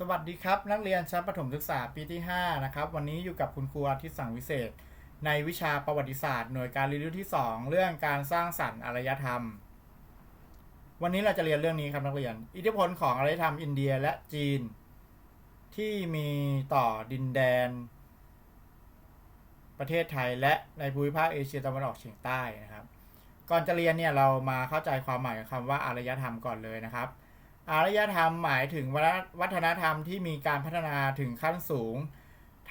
สวัสดีครับ นักเรียนชั้นประถมศึกษาปีที่ 5 นะครับ วันนี้อยู่กับคุณครูอาทิตย์สังวิเศษ ในวิชาประวัติศาสตร์หน่วยการเรียนรู้ที่ 2 เรื่องการสร้างสรรค์อารยธรรม วันนี้เราจะเรียนเรื่องนี้ครับนักเรียน อิทธิพลของอารยธรรมอินเดียและจีน ที่มีต่อดินแดน ประเทศไทยและในภูมิภาคเอเชียตะวันออกเฉียงใต้นะครับ ก่อนจะเรียนเนี่ยเรามาเข้าใจความหมายของคำว่าอารยธรรมก่อนเลยนะครับ อารยธรรมหมายถึงวัฒนธรรมที่มีการพัฒนาถึงขั้นสูง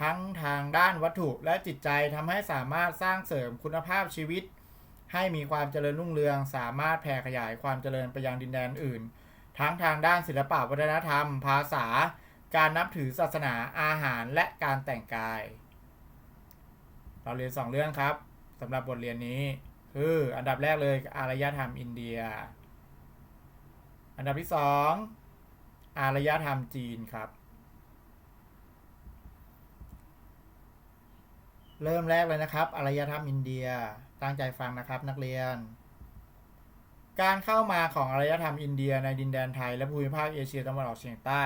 ทั้งทางด้านวัตถุและจิตใจทำให้สามารถสร้างเสริมคุณภาพชีวิต ให้มีความเจริญรุ่งเรือง สามารถแผ่ขยายความเจริญไปยังดินแดนอื่น ทั้งทางด้านศิลปะวัฒนธรรม ภาษา การนับถือศาสนาอาหารและการแต่งกาย เราเรียนสองเรื่องครับสำหรับบทเรียนนี้คืออันดับแรกเลยอารยธรรมอินเดีย อันดับที่สองอารยธรรมจีนครับ เริ่มแรกเลยนะครับ อารยธรรมอินเดียตั้งใจฟังนะครับนักเรียน การเข้ามาของอารยธรรมอินเดียในดินแดนไทย และภูมิภาคเอเชียตะวันออกเฉียงใต้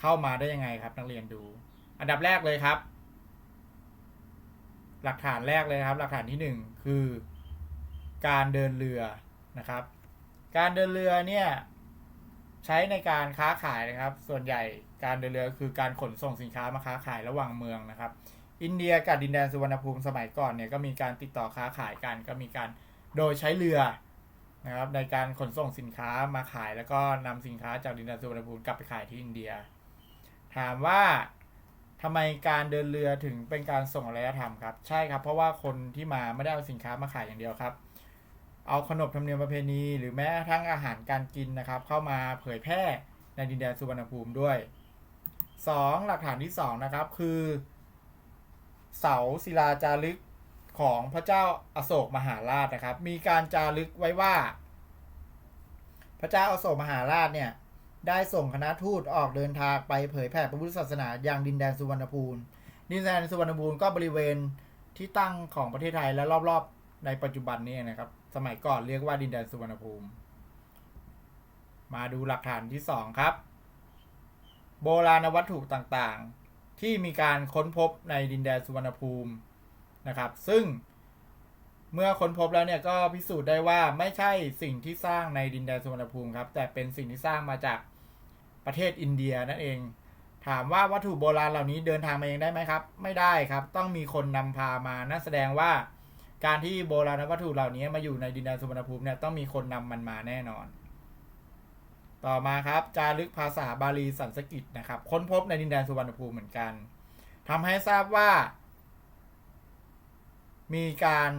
เข้ามาได้ยังไงครับ นักเรียนดู อันดับแรกเลยครับ หลักฐานแรกเลยครับ หลักฐานที่หนึ่งคือ การเดินเรือนะครับ การเดินเรือเนี่ยใช้ในการค้าขายนะครับ ส่วนใหญ่การเดินเรือคือการขนส่งสินค้ามาค้าขายระหว่างเมืองนะครับ อินเดียกับดินแดนสุวรรณภูมิสมัยก่อนเนี่ยก็มีการติดต่อค้าขายกันก็มีการโดยใช้เรือนะครับในการขนส่งสินค้ามาขายแล้วก็นำสินค้าจากดินแดนสุวรรณภูมิกลับไปขายที่อินเดีย ถามว่าทำไมการเดินเรือถึงเป็นการส่งอารยธรรมครับ ใช่ครับเพราะว่าคนที่มาไม่ได้เอาสินค้ามาขายอย่างเดียวครับ เอาขนบธรรมเนียมประเพณี หรือแม้กระทั่งอาหารการกินนะครับ เข้ามาเผยแพร่ในดินแดนสุวรรณภูมิด้วย 2. หลักฐานที่2นะครับคือ เสาศิลาจารึกของพระเจ้าอโศกมหาราชนะครับ มีการจารึกไว้ว่า พระเจ้าอโศกมหาราชเนี่ยได้ส่งคณะทูตออกเดินทางไปเผยแผ่พระพุทธศาสนาอย่างดินแดนสุวรรณภูมิดินแดนสุวรรณภูมิก็บริเวณที่ตั้งของประเทศไทยและรอบๆ ในปัจจุบันนี้นะครับ สมัยก่อนเรียกว่าดินแดนสุวรรณภูมิ มาดูหลักฐานที่2ครับ โบราณวัตถุต่างๆ ที่มีการค้นพบในดินแดนสุวรรณภูมินะครับ ซึ่งเมื่อค้นพบแล้วเนี่ยก็พิสูจน์ได้ว่าไม่ใช่สิ่งที่สร้างในดินแดนสุวรรณภูมิครับ แต่เป็นสิ่งที่สร้างมาจากประเทศอินเดียนั่นเอง ถามว่าวัตถุโบราณเหล่านี้เดินทางมาเองได้ไหมครับ ไม่ได้ครับ ต้องมีคนนำพามานั่นแสดงว่า การที่โบราณวัตถุเหล่านี้มาอยู่ในดินแดนสุวรรณภูมิเนี่ยต้องมีคนนำมันมาแน่นอน ต่อมาครับจารึกภาษาบาลีสันสกฤตนะครับ ค้นพบในดินแดนสุวรรณภูมิเหมือนกันทำให้ทราบว่า มีการ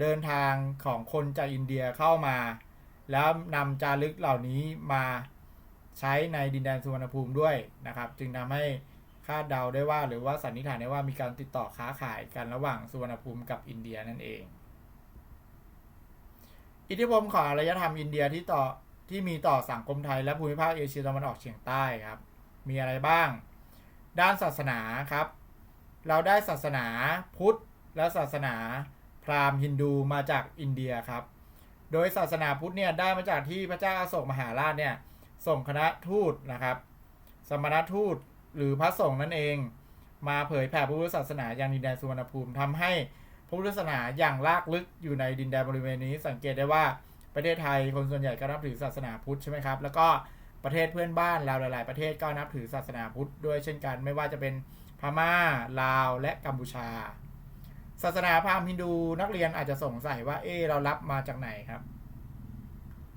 เดินทางของคนจากอินเดียเข้ามา แล้วนำจารึกเหล่านี้มาใช้ในดินแดนสุวรรณภูมิด้วยนะครับ จึงทำให้าดเดาได้ว่าหรือว่าสันนิษฐานได้ว่ามีการติดต่อค้าขายกันระหว่างสุวรรณภูมิกับอินเดียนั่นเอง อิทธิพลของอารยธรรมอินเดียที่ต่อที่มีต่อสังคมไทยและภูมิภาคเอเชียตะวันออกเฉียงใต้ครับ มีอะไรบ้าง ด้านศาสนาครับ เราได้ศาสนาพุทธและศาสนาพราหมณ์ฮินดูมาจากอินเดียครับ โดยศาสนาพุทธเนี่ยได้มาจากที่พระเจ้าอโศกมหาราชเนี่ยส่งคณะทูตนะครับ สมณทูต หรือพระสงฆ์นั่นเอง มาเผยแผ่พระพุทธศาสนาอย่างดินแดนสุวรรณภูมิทำให้พระพุทธศาสนาอย่างลากลึกอยู่ในดินแดนบริเวณนี้ สังเกตได้ว่าประเทศไทยคนส่วนใหญ่ก็นับถือศาสนาพุทธใช่ไหมครับ แล้วก็ประเทศเพื่อนบ้านเราหลาย ๆ ประเทศก็นับถือศาสนาพุทธด้วยเช่นกัน ไม่ว่าจะเป็นพม่าลาวและกัมพูชา ศาสนาพราหมณ์ฮินดูนักเรียนอาจจะสงสัยว่าเออเรารับมาจากไหนครับ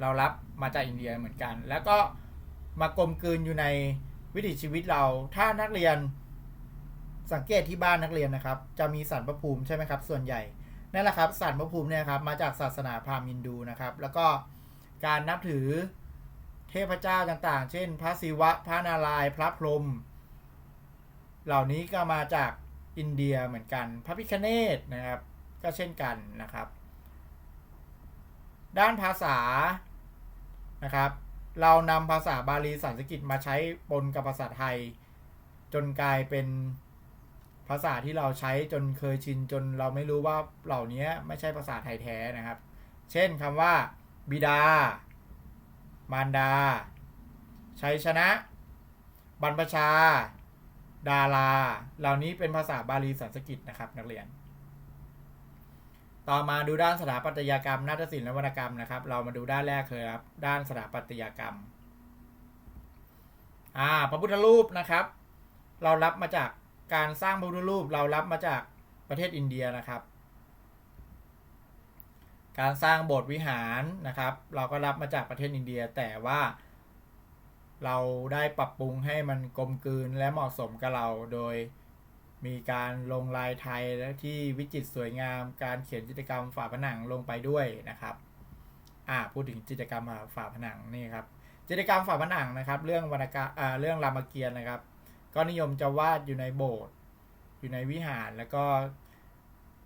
เรารับมาจากอินเดียเหมือนกัน แล้วก็มากลมกลืนอยู่ใน วิถีชีวิตเราถ้านักเรียนสังเกตที่บ้านนักเรียนนะครับ จะมีสารพระภูมิใช่ไหมครับ ส่วนใหญ่นั่นแหละครับสารพระภูมิเนี่ยครับมาจากศาสนาพราหมณ์ฮินดูนะครับ แล้วก็การนับถือเทพเจ้าต่างๆ เช่น พระศิวะ พระนารายณ์พระพรหมเหล่านี้ก็มาจากอินเดียเหมือนกัน พระพิคเนตนะครับ ก็เช่นกันนะครับ ด้านภาษานะครับ เรานำภาษาบาลีสันสกฤตมาใช้ปนกับภาษาไทย จนกลายเป็นภาษาที่เราใช้จนเคยชินจนเราไม่รู้ว่าเหล่านี้ไม่ใช่ภาษาไทยแท้นะครับ เช่นคำว่า บิดา มารดา ชัยชนะ บรรพชา ดารา เหล่านี้เป็นภาษาบาลีสันสกฤตนะครับนักเรียน ต่อมาดูด้านสถาปัตยกรรม นาฏศิลป์และวรรณกรรมนะครับ เรามาดูด้านแรกเลยครับ ด้านสถาปัตยกรรม อ่า พระพุทธรูปนะครับ เรารับมาจากการสร้างพระพุทธรูป เรารับมาจากประเทศอินเดียนะครับ การสร้างโบสถ์วิหารนะครับ เราก็รับมาจากประเทศอินเดีย แต่ว่า เราได้ปรับปรุงให้มันกลมกลืนและเหมาะสมกับเราโดย มีการลงลายไทยและที่วิจิตรสวยงาม การเขียนจิตรกรรมฝาผนังลงไปด้วยนะครับอ่าพูดถึงจิตรกรรมฝาผนังนี่ครับจิตรกรรมฝาผนังนะครับ เรื่องวรรณกรรมอ่าเรื่องรามเกียรติ์นะครับ ก็นิยมจะวาดอยู่ในโบสถ์อยู่ในวิหารแล้วก็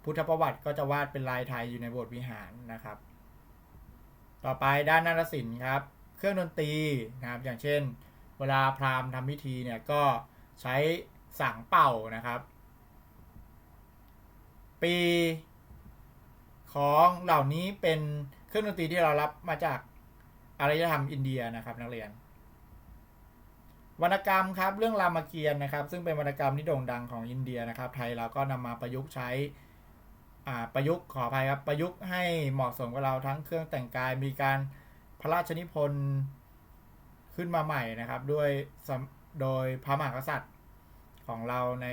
พุทธประวัติก็จะวาดเป็นลายไทยอยู่ในโบสถ์วิหารนะครับ ต่อไปด้านนาฏศิลป์ครับ เครื่องดนตรีนะครับอย่างเช่น เวลาพราหมณ์ทำพิธีเนี่ยก็ใช้ สังเป่านะครับ ปีของเหล่านี้เป็นเครื่องดนตรีที่เรารับมาจากอารยธรรมอินเดียนะครับ นักเรียน วรรณกรรมครับ เรื่องรามเกียรติ์นะครับ ซึ่งเป็นวรรณกรรมที่โด่งดังของอินเดียนะครับ ไทยเราก็นำมาประยุกต์ใช้ประยุกต์ขออภัยครับประยุกต์ให้เหมาะสมกับเราทั้งเครื่องแต่งกายมีการพระราชนิพนธ์ขึ้นมาใหม่นะครับ ด้วยโดยพระมหากษัตริย์ ของเราใน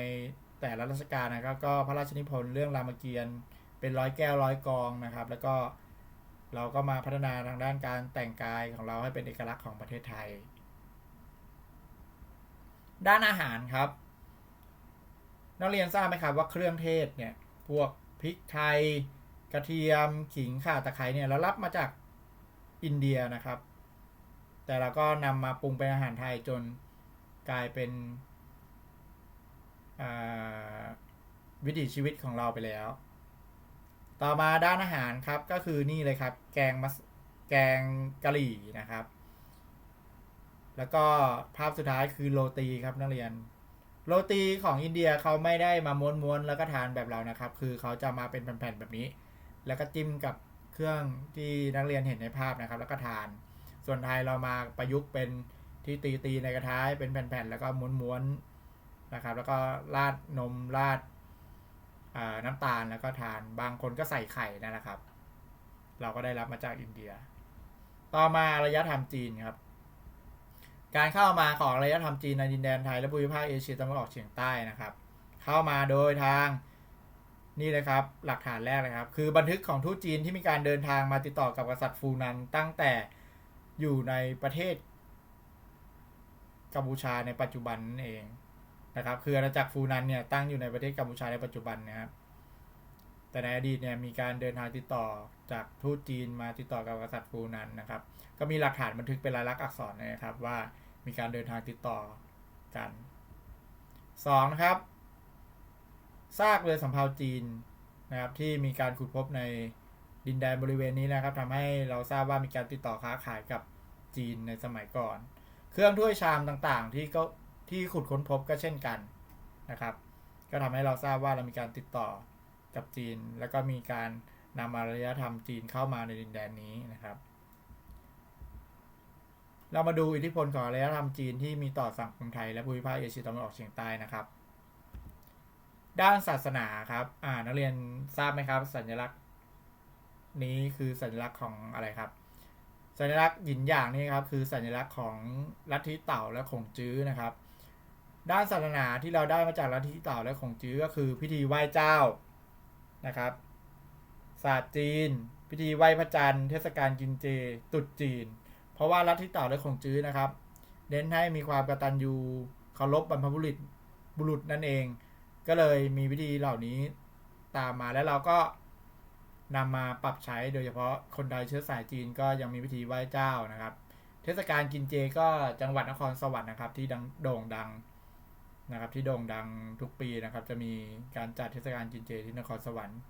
แต่ละรัชกาลนะครับ ก็พระราชนิพนธ์เรื่องรามเกียรติ์เป็นร้อยแก้วร้อยกองนะครับ แล้วก็เราก็มาพัฒนาทางด้านการแต่งกายของเราให้เป็นเอกลักษณ์ของประเทศไทย ด้านอาหารครับ นักเรียนทราบไหมครับว่าเครื่องเทศเนี่ยพวกพริกไทย กระเทียมขิงข่าตะไคร้เนี่ยเรารับมาจากอินเดียนะครับ แต่เราก็นำมาปรุงเป็นอาหารไทยจนกลายเป็น วิถีชีวิตของเราไปแล้ว ต่อมาด้านอาหารครับก็คือนี่เลยครับ แกงมัสแกงกะหรี่นะครับ แล้วก็ภาพสุดท้ายคือโรตีครับนักเรียน โรตีของอินเดียเขาไม่ได้มาม้วนๆแล้วก็ทานแบบเรานะครับ คือเขาจะมาเป็นแผ่นๆแบบนี้ แล้วก็จิ้มกับเครื่องที่นักเรียนเห็นในภาพนะครับ แล้วก็ทาน ส่วนไทยเรามาประยุกต์เป็นที่ตีตีๆในกระทะเป็นแผ่นๆแล้วก็ม้วนๆ นะครับ แล้วก็ราดนมราดน้ำตาลแล้วก็ทานบางคนก็ใส่ไข่นั่นแหละครับ เราก็ได้รับมาจากอินเดีย ต่อมาอารยธรรมจีนครับ การเข้ามาของอารยธรรมจีนในดินแดนไทยและภูมิภาคเอเชียตะวันออกเฉียงใต้นะครับ เข้ามาโดยทางนี่เลยครับ หลักฐานแรกเลยครับ คือบันทึกของทูตจีนที่มีการเดินทางมาติดต่อกับกษัตริย์ฟูนันตั้งแต่อยู่ในประเทศกัมพูชาในปัจจุบันนั่นเอง นะครับคืออาณาจักรฟูนันเนี่ยตั้งอยู่ในประเทศกัมพูชาในปัจจุบันนะครับแต่ในอดีตเนี่ยมีการเดินทางติดต่อจากทูตจีนมาติดต่อกับกษัตริย์ฟูนันนะครับ ก็มีหลักฐานบันทึกเป็นลายลักษณ์อักษรนะครับว่ามีการเดินทางติดต่อกันสองนะครับซากเรือสำเภาจีนนะครับที่มีการขุดพบในดินแดนบริเวณนี้นะครับทำให้เราทราบว่ามีการติดต่อค้าขายกับจีนในสมัยก่อน เครื่องถ้วยชามต่างๆ ที่ก็ ที่ขุดค้นพบก็เช่นกันนะครับ ก็ทำให้เราทราบว่าเรามีการติดต่อกับจีน แล้วก็มีการนำอารยธรรมจีนเข้ามาในดินแดนนี้นะครับ เรามาดูอิทธิพลของอารยธรรมจีนที่มีต่อสังคมไทยและภูมิภาคเอเชียตะวันออกเฉียงใต้นะครับด้านศาสนาครับอ่านักเรียนทราบไหมครับ สัญลักษณ์ นี้คือสัญลักษณ์ของอะไรครับ สัญลักษณ์หยินหยางนี่ครับคือสัญลักษณ์ของลัทธิเต่าและขงจื้อนะครับ ด้านศาสนาที่เราได้มาจากลัทธิเต่าและของจื้อก็คือพิธีไหว้เจ้านะครับศาสตร์จีน พิธีไหว้พระจันทร์เทศกาลกินเจตรุษจีน เพราะว่าลัทธิเต่าและของจื้อนะครับเน้นให้มีความกตัญญูเคารพบรรพบุรุษบุรุษนั่นเอง ก็เลยมีวิธีเหล่านี้ตามมาแล้วเราก็นำมาปรับใช้โดยเฉพาะคนไทยเชื้อสายจีนก็ยังมีพิธีไหว้เจ้านะครับ เทศกาลกินเจก็จังหวัดนครสวรรค์นะครับที่ดังโด่งดัง นะครับ ที่โด่งดังทุกปีนะครับ จะมีการจัดเทศกาลกินเจที่นครสวรรค์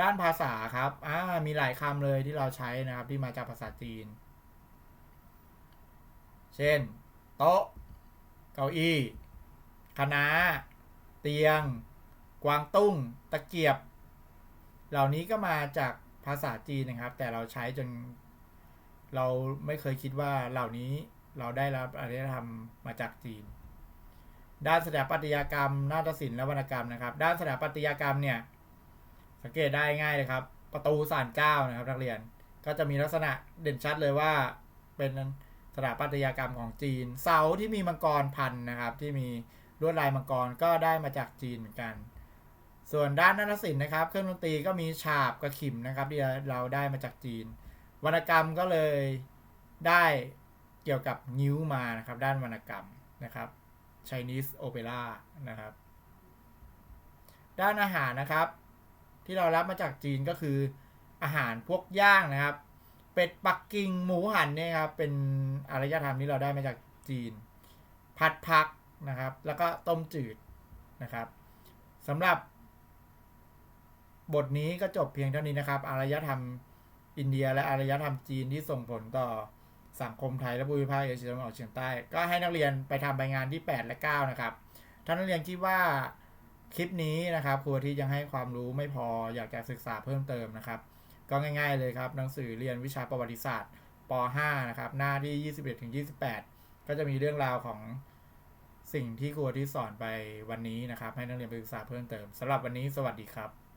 ด้านภาษาครับอ่ามีหลายคำเลยที่เราใช้นะครับ ที่มาจากภาษาจีน เช่น โต๊ะ เก้าอี้คณะเตียง กวางตุ้ง ตะเกียบ เหล่านี้ก็มาจากภาษาจีนนะครับ แต่เราใช้จนเราไม่เคยคิดว่าเหล่านี้เราได้รับอารยธรรมมาจากจีน ด้านสถาปัตยกรรม นาฏศิลป์และวรรณกรรมนะครับ ด้านสถาปัตยกรรมเนี่ยสังเกตได้ง่ายเลยครับ ประตูสานเก้านะครับนักเรียนก็จะมีลักษณะเด่นชัดเลยว่า เป็นสถาปัตยกรรมของจีน เสาที่มีมังกรพันนะครับ ที่มีลวดลายมังกรก็ได้มาจากจีนเหมือนกัน ส่วนด้านนาฏศิลป์นะครับ เครื่องดนตรีก็มีฉาบกระขิมนะครับที่เราได้มาจากจีน วรรณกรรมก็เลยได้เกี่ยวกับนิ้วมานะครับ ด้านวรรณกรรมนะครับ Chinese Opera นะครับ ด้านอาหารนะครับ ที่เรารับมาจากจีนก็คืออาหารพวกย่างนะครับ เป็ดปักกิ่งหมูหันเนี่ยครับ เป็นอารยธรรมที่เราได้มาจากจีน ผัดผักนะครับ แล้วก็ต้มจืดนะครับสำหรับบทนี้ก็จบเพียงเท่านี้นะครับ อารยธรรมอินเดียและอารยธรรมจีนที่ส่งผลต่อ สังคมไทยและภูมิภาคเอเชียตะวันออกเฉียงใต้ ก็ให้นักเรียนไปทำใบงานที่ 8 และ 9 นะครับ ถ้านักเรียนคิดว่าคลิปนี้นะครับครูที่ยังให้ความรู้ไม่พออยากจะศึกษาเพิ่มเติมนะครับ ก็ง่าย ๆ เลยครับหนังสือเรียนวิชาประวัติศาสตร์ป .5 นะครับ หน้าที่ 21ถึง28 ก็จะมีเรื่องราวของสิ่งที่ครูที่สอนไปวันนี้นะครับ ให้นักเรียนไปศึกษาเพิ่มเติมสำหรับวันนี้สวัสดีครับ